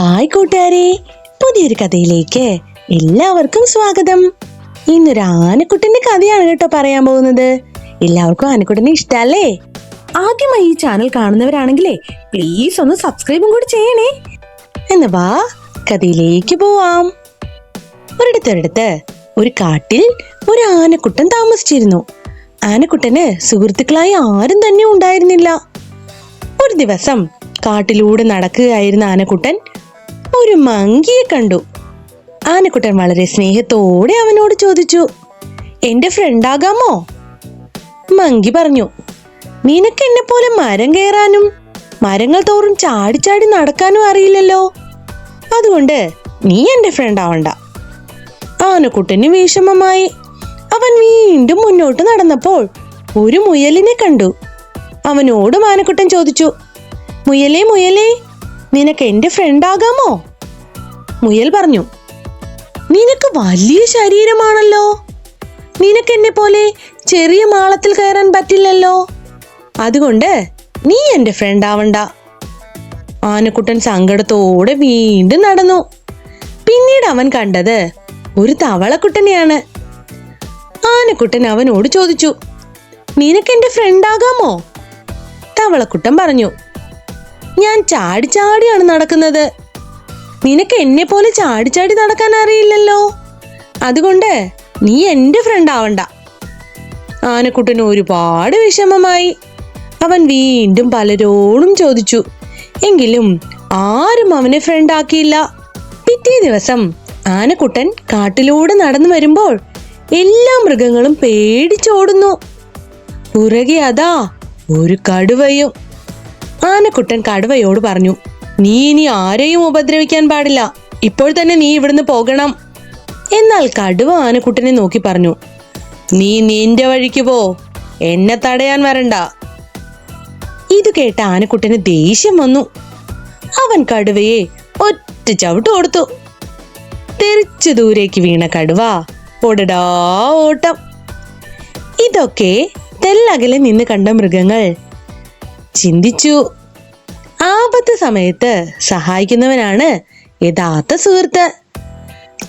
Hi കൂട്ടുകാരെ. പുതിയൊരു കഥയിലേക്ക് എല്ലാവർക്കും സ്വാഗതം. ഇന്നൊരു ആനക്കുട്ടന്റെ കഥയാണ് കേട്ടോ പറയാൻ പോകുന്നത്. എല്ലാവർക്കും ആനക്കുട്ടനെ ഇഷ്ടല്ലേ? ആദ്യമായി ഈ ചാനൽ കാണുന്നവരാണെങ്കിലേ പ്ലീസ് ഒന്ന് സബ്സ്ക്രൈബും കൂടി ചെയ്യണേ. എന്ന വാ കഥയിലേക്ക് പോവാം. ഒരിടത്തൊരിടത്ത് ഒരു കാട്ടിൽ ഒരു ആനക്കുട്ടൻ താമസിച്ചിരുന്നു. ആനക്കുട്ടന് സുഹൃത്തുക്കളായി ആരും തന്നെ ഉണ്ടായിരുന്നില്ല. ഒരു ദിവസം കാട്ടിലൂടെ നടക്കുകയായിരുന്ന ആനക്കുട്ടൻ ഒരു മങ്കിയെ കണ്ടു. ആനക്കുട്ടൻ വളരെ സ്നേഹത്തോടെ അവനോട് ചോദിച്ചു എന്റെ ഫ്രണ്ടാകാമോ? മങ്കി പറഞ്ഞു നിനക്ക് എന്നെ പോലെ മരം കയറാനും മരങ്ങൾ തോറും ചാടി ചാടി നടക്കാനും അറിയില്ലല്ലോ. അതുകൊണ്ട് നീ എന്റെ ഫ്രണ്ട് ആവണ്ട ആനക്കുട്ടന് വിഷമമായി അവൻ വീണ്ടും മുന്നോട്ട് നടന്നപ്പോൾ ഒരു മുയലിനെ കണ്ടു. അവനോടും ആനക്കുട്ടൻ ചോദിച്ചു മുയലേ മുയലേ നിനക്ക് എന്റെ ഫ്രണ്ട് ആകാമോ? മുയൽ പറഞ്ഞു നിനക്ക് വലിയ ശരീരമാണല്ലോ. നിനക്ക് എന്നെ പോലെ ചെറിയ മാളത്തിൽ കയറാൻ പറ്റില്ലല്ലോ. അതുകൊണ്ട് നീ എന്റെ ഫ്രണ്ട് ആവണ്ട. ആനക്കുട്ടൻ സങ്കടത്തോടെ വീണ്ടും നടന്നു. പിന്നീട് അവൻ കണ്ടത് ഒരു തവളക്കുട്ടനെയാണ്. ആനക്കുട്ടൻ അവനോട് ചോദിച്ചു നിനക്ക് എന്റെ ഫ്രണ്ട് ആകാമോ? തവളക്കുട്ടൻ പറഞ്ഞു ഞാൻ ചാടി ചാടിയാണ് നടക്കുന്നത്. നിനക്ക് എന്നെ പോലെ ചാടി ചാടി നടക്കാൻ അറിയില്ലല്ലോ. അതുകൊണ്ട് നീ എന്റെ ഫ്രണ്ട് ആവണ്ട. ആനക്കുട്ടന് ഒരുപാട് വിഷമമായി. അവൻ വീണ്ടും പലരോടും ചോദിച്ചു. എങ്കിലും ആരും അവനെ ഫ്രണ്ട് ആക്കിയില്ല. പിറ്റേ ദിവസം ആനക്കുട്ടൻ കാട്ടിലൂടെ നടന്നു വരുമ്പോൾ എല്ലാ മൃഗങ്ങളും പേടിച്ചോടുന്നു. പുറകെ അതാ ഒരു കടുവയും. ആനക്കുട്ടൻ കടുവയോട് പറഞ്ഞു നീ ഇനി ആരെയും ഉപദ്രവിക്കാൻ പാടില്ല. ഇപ്പോൾ തന്നെ നീ ഇവിടുന്ന് പോകണം. എന്നാൽ കടുവ ആനക്കുട്ടനെ നോക്കി പറഞ്ഞു നീ നിന്റെ വഴിക്ക് പോ. എന്നെ തടയാൻ വരണ്ട. ഇത് കേട്ട ആനക്കുട്ടന് ദേഷ്യം വന്നു. അവൻ കടുവയെ ഒറ്റ ചവിട്ട് കൊടുത്തു. തെറിച്ചു ദൂരേക്ക് വീണ കടുവ ഒടടാ ഓട്ടം. ഇതൊക്കെ തെല്ലകലെ നിന്ന് കണ്ട മൃഗങ്ങൾ ചിന്തിച്ചു. ആപത്ത് സമയത്ത് സഹായിക്കുന്നവനാണ് യഥാർത്ഥ സുഹൃത്ത്.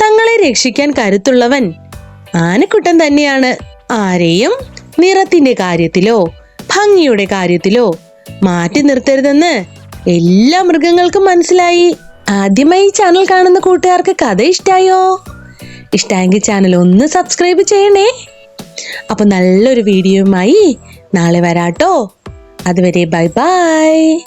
തങ്ങളെ രക്ഷിക്കാൻ കരുത്തുള്ളവൻ ആനക്കുട്ടൻ തന്നെയാണ്. ആരെയും നിറത്തിന്റെ കാര്യത്തിലോ ഭംഗിയുടെ കാര്യത്തിലോ മാറ്റി നിർത്തരുതെന്ന് എല്ലാ മൃഗങ്ങൾക്കും മനസ്സിലായി. ആദ്യമായി ചാനൽ കാണുന്ന കൂട്ടുകാർക്ക് കഥ ഇഷ്ടായോ? ഇഷ്ടായെങ്കിൽ ചാനൽ ഒന്ന് സബ്സ്ക്രൈബ് ചെയ്യണേ. അപ്പൊ നല്ലൊരു വീഡിയോയുമായി നാളെ വരാട്ടോ. അതുവരെ ബൈ ബൈ